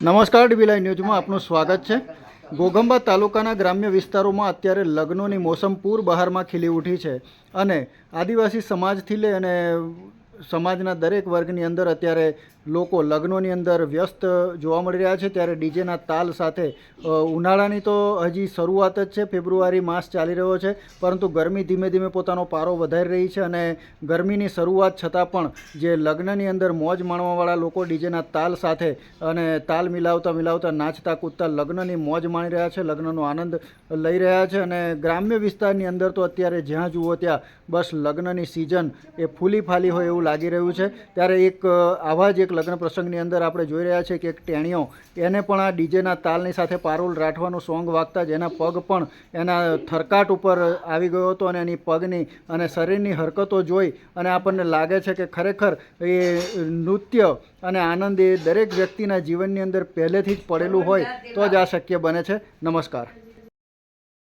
નમસ્કાર ડીબીલાઈ ન્યૂઝમાં આપનું સ્વાગત છે. ઘોઘંબા તાલુકાના ગ્રામ્ય વિસ્તારોમાં અત્યારે લગ્નોની મોસમ પૂર બહારમાં ખીલી ઉઠી છે અને આદિવાસી સમાજથી લઈ અને સમાજના દરેક વર્ગની અંદર અત્યારે લોકો લગ્નોની અંદર વ્યસ્ત જોવા મળી રહ્યા છે. ત્યારે ડીજેના તાલ સાથે ઉનાળાની તો હજી શરૂઆત જ છે. ફેબ્રુઆરી માસ ચાલી રહ્યો છે. પરંતુ ગરમી ધીમે ધીમે પોતાનો પારો વધારી રહી છે અને ગરમીની શરૂઆત છતાં પણ જે લગ્નની અંદર મોજ માણવાવાળા લોકો ડીજેના તાલ સાથે અને તાલ મિલાવતા મિલાવતા નાચતા કૂદતા લગ્નની મોજ માણી રહ્યા છે, લગ્નનો આનંદ લઈ રહ્યા છે અને ગ્રામ્ય વિસ્તારની અંદર તો અત્યારે જ્યાં જુઓ ત્યાં બસ લગ્નની સિઝન એ ફૂલી ફાલી હોય એવું લાગી રહ્યું છે. ત્યારે એક આવા જ એક લગ્ન પ્રસંગની અંદર આપણે જોઈ રહ્યા છીએ કે એક ટેણીઓ, એને પણ આ ડીજેના તાલની સાથે પારોલ રાઠવાનું સોંગ વાગતા જ એના પગ પણ એના થરકાટ ઉપર આવી ગયો હતો અને એની પગની અને શરીરની હરકતો જોઈ અને આપણને લાગે છે કે ખરેખર એ નૃત્ય અને આનંદ એ દરેક વ્યક્તિના જીવનની અંદર પહેલેથી જ પડેલું હોય તો જ આ શક્ય બને છે. નમસ્કાર.